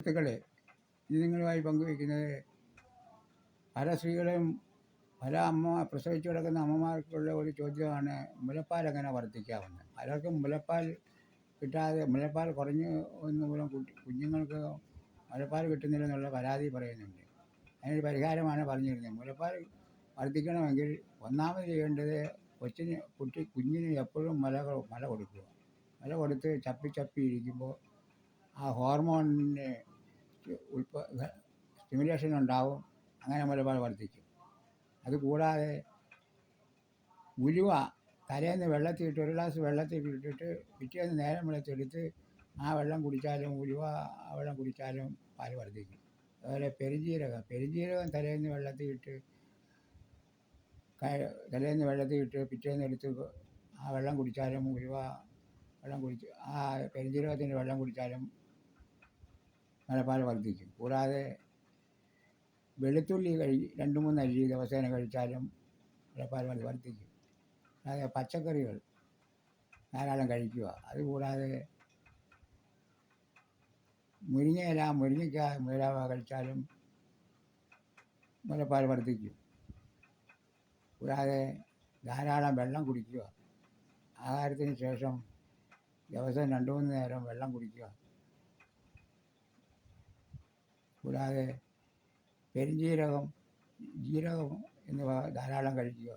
സുഹൃത്തുക്കളെ നിങ്ങളുമായി പങ്കുവയ്ക്കുന്നത് പല സ്ത്രീകളും പല അമ്മ പ്രസവിച്ചു കിടക്കുന്ന അമ്മമാർക്കുള്ള ഒരു ചോദ്യമാണ് മുലപ്പാൽ എങ്ങനെ വർദ്ധിക്കാമെന്ന് പലർക്കും മുലപ്പാൽ കിട്ടാതെ മുലപ്പാൽ കുറഞ്ഞു എന്ന് മൂലം കുഞ്ഞുങ്ങൾക്ക് മുലപ്പാൽ കിട്ടുന്നില്ലെന്നുള്ള പരാതി പറയുന്നുണ്ട്. അതിനൊരു പരിഹാരമാണ് പറഞ്ഞിരുന്നത്. മുലപ്പാൽ വർദ്ധിക്കണമെങ്കിൽ ഒന്നാമത് ചെയ്യേണ്ടത് കൊച്ചിന് കുട്ടി കുഞ്ഞിന് എപ്പോഴും മല മല കൊടുക്കുക. മല കൊടുത്ത് ചപ്പി ചപ്പി ഇരിക്കുമ്പോൾ ആ ഹോർമോണിന് ഉൽപ്പ സ്റ്റിമുലേഷൻ ഉണ്ടാവും അങ്ങനെ മലബാർ വർദ്ധിക്കും. അതുകൂടാതെ ഉലുവ തലേന്ന് വെള്ളത്തിലിട്ട് ഒരു ഗ്ലാസ് വെള്ളത്തിൽ ഇട്ടിട്ട് പിറ്റേന്ന് നേരം വെള്ളത്തിലെടുത്ത് ആ വെള്ളം കുടിച്ചാലും ഉലുവ ആ വെള്ളം കുടിച്ചാലും പാൽ വർദ്ധിക്കും. അതുപോലെ പെരുജീരകം പെരുജീരകം തലേന്ന് ക- തലേന്ന് വെള്ളത്തിൽ ഇട്ട് പിറ്റേന്ന് എടുത്ത് ആ വെള്ളം കുടിച്ചാലും ഉലുവ വെള്ളം കുടിച്ച് ആ പെരുജീരകത്തിന്റെ വെള്ളം കുടിച്ചാലും മുലപ്പാൽ വർദ്ധിക്കും. കൂടാതെ വെളുത്തുള്ളി കഴി രണ്ട് മൂന്ന് അരി ദിവസേന കഴിച്ചാലും മലപ്പാൽ വർദ്ധി- വർദ്ധിക്കും. അതായത് പച്ചക്കറികൾ ധാരാളം കഴിക്കുക. അതുകൂടാതെ മുരിങ്ങയില മുരിങ്ങയ്ക്ക മുതലാവ കഴിച്ചാലും മുലപ്പാൽ വർദ്ധിക്കും. കൂടാതെ ധാരാളം വെള്ളം കുടിക്കുക. ആഹാരത്തിന് ശേഷം ദിവസം രണ്ട് മൂന്ന് നേരം വെള്ളം കുടിക്കുക. കൂടാതെ പെരുംജീരകം ജീരകം എന്നിവ ധാരാളം കഴിക്കുക.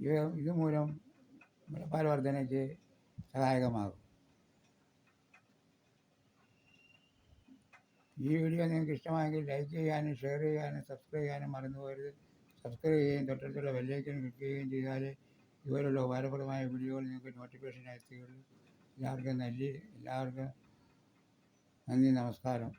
ഇവ ഇതുമൂലം മുലപ്പാൽ വർധനയ്ക്ക് സഹായകമാകും. ഈ വീഡിയോ നിങ്ങൾക്ക് ഇഷ്ടമായെങ്കിൽ ലൈക്ക് ചെയ്യാനും ഷെയർ ചെയ്യാനും സബ്സ്ക്രൈബ് ചെയ്യാനും മറന്നു പോകരുത്. സബ്സ്ക്രൈബ് ചെയ്യുകയും തൊട്ടടുത്തുള്ള ബെല്ലൈക്കൻ ക്ലിക്ക് ചെയ്യുകയും ചെയ്താൽ ഇതുപോലുള്ള ഉപകാരപ്രദമായ വീഡിയോകൾ നിങ്ങൾക്ക് നോട്ടിഫിക്കേഷൻ എത്തുകയുള്ളൂ എല്ലാവർക്കും നല്ല എല്ലാവർക്കും നന്ദി. നമസ്കാരം.